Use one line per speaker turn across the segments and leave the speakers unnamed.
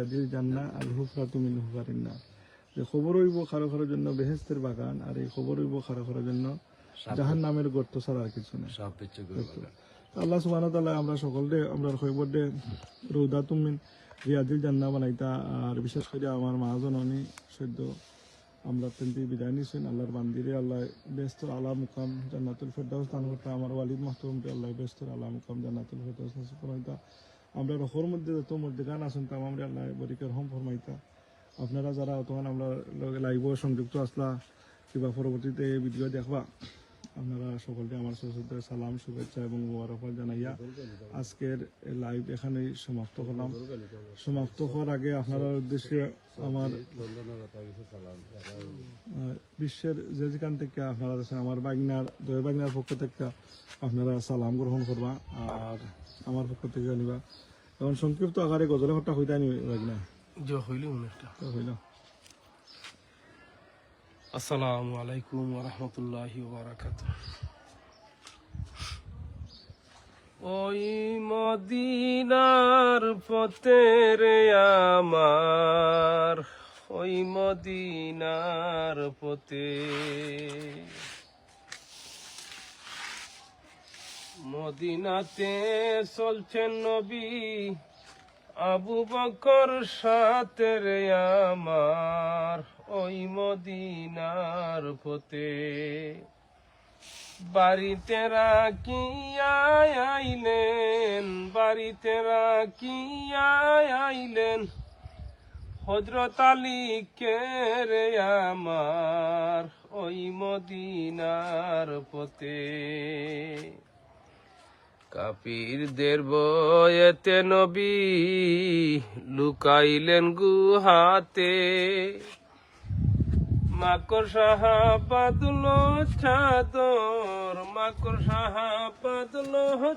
রিয়াদিল জান্না আল হুফরাতু মিন হুফারিন্না যে খবর হইব খারো খারোর জন্য বেহেস্তের বাগান আর এই খবর হইব খারো খারোর জন্য জাহান নামের গর্ত ছাড়া আর কিছু না
করে
আল্লাহ সুবহান তাআলা আমরা সকলকে আমরা খবর দে রৌদা তুমিন রিয়াদিল জান্না বানাইতা। আর বিশেষ করে আমার মহাজননী সদ্য আমরা তেমনি বিদায় নিছেন আল্লাহর বান্দিরে আল্লাহ ব্যস্ত আলা মুকাম জান্নাতুল ফেরদাউস দান করতে। আমার ওয়ালিদ মাহতুমকে আল্লাহ ব্যস্ত আলা মুকাম জান্নাতুল ফেরদাউস নসিব ফরমাইতা আমরা রহর মধ্যে যত মধ্যে গান আছেন তাম আমরা আল্লাহ বরিকের হম ফরমাইতা। আপনারা যারা তখন আমরা লাইভ সংযুক্ত আসলা, কিবা পরবর্তীতে ভিডিও দেখবা। আপনারা সকলকে আমার সরস্বতী সালাম শুভেচ্ছা এবং মোবারকবাদ জানাইয়া আজকের লাইভ এখানেই সমাপ্ত করলাম। সমাপ্ত হওয়ার আগে আপনারা উদ্দেশ্যে আমার বিশ্বের যে যেখান থেকে আপনারা আছেন আমার বাগনার দয় বাগনার পক্ষ থেকে আপনারা সালাম গ্রহণ করবা আর আমার পক্ষ থেকে নিবা এখন সংক্ষিপ্ত আকারে গজলে হত্যা হইতে নি বাগনা
হইল
হইল।
আসসালামু আলাইকুম ওরহমতুল্লাহি বারাকাত ওই মদিনার পথে রে আমার, ওই মদিনার পথে। মদিনাতে চলছেন নবী আবু বকর সাথে রে আমার, ওই মদিনার পথে বাড়িতে আইলেন, বাড়িতে রাখিয়া আইলেন। হজরত আলী কে রে আমার, ওই মদিনার পথে কাপিরদের বয়েতে নবী লুকাইলেন গুহাতে। মাকড় সাহা পাদল চাদর মাকড় সাহা পাদল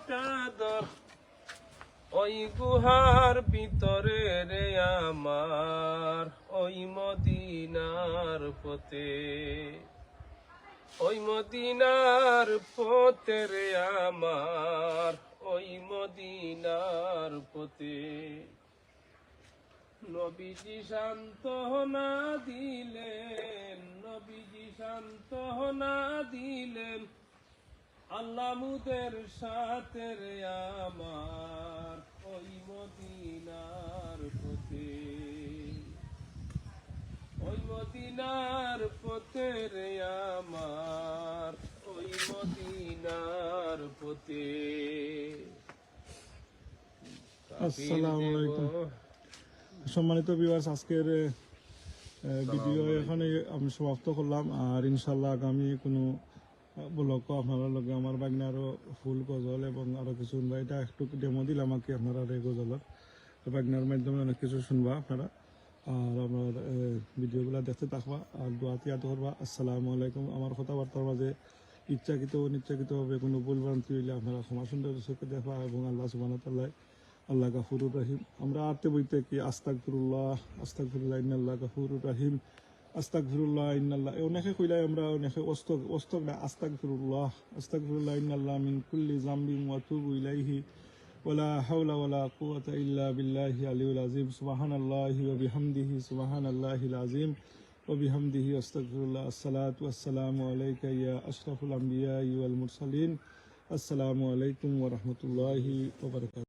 চাদর। ওই গুহার ভিতরে রে আমার, ওই মদিনার পথে। ওই মদিনার পথে রে আমার, ওই মদিনার পথে। নবীজি শান্ত না দিলেন, নবীজি শান্ত না দিলেন, আল্লাহ মুদের সাথে রে আমার, ওই মদিনার পথে। ওই মদিনার পথে রে আমার
আসসালামু আলাইকুম। সম্মানিত ভিউয়ার্স আজকের ভিডিও এখানে আমি সমাপ্ত করলাম। আর ইনশাল্লাহ আগামী কোনো ব্লগ আপনারা লগে আমার বাগনা আরও ফুল গজল এবং আরও কিছু শুনবা। এটা একটু ডেমো দিলাম আমাকে আপনারা এই গজলের বাগনার মাধ্যমে অনেক কিছু শুনবা আপনারা। আর আমার ভিডিওগুলো দেখতে থাকবা আর দোয়া তিয়াত করবা। আসসালামু আলাইকুম। আমার কথাবার্তার মাঝে ইচ্ছাকৃত অনিচ্ছাকৃতভাবে কোনো ভুলভ্রান্তি হইলে আপনারা ক্ষমা সুন্দর চোখে দেখা এবং আল্লাহ সুবান আল্লাহ গাফুরুর রাহিম। আমরা আরতে বইতে কি আস্তাকফিরুল্লাহ আস্তাকফিরুল্লাহ ইন্নাল্লাহ গাফুরুর রাহিম ইন ইন্নাল্লাহ। অনেকে কইলাই আমরা অনেকে অস্তক অস্তক না আস্তাকফিরুল্লাহ আস্তাকফিরুল্লাহ ইন্নাল্লাহ মিন কুল্লি জাম্বি ওয়াতুবু ইলাইহি, ওয়ালা হাওলা ওয়ালা কুওয়াতা ইল্লা বিল্লাহি আলিউল আজিম। সুবহানাল্লাহি ওয়া বিহামদিহি, সুবহানাল্লাহিল আজিম। وبحمده أستغفر الله. الصلاة والسلام عليك يا أشرف الأنبياء والمرسلين. السلام عليكم ورحمة الله وبركاته.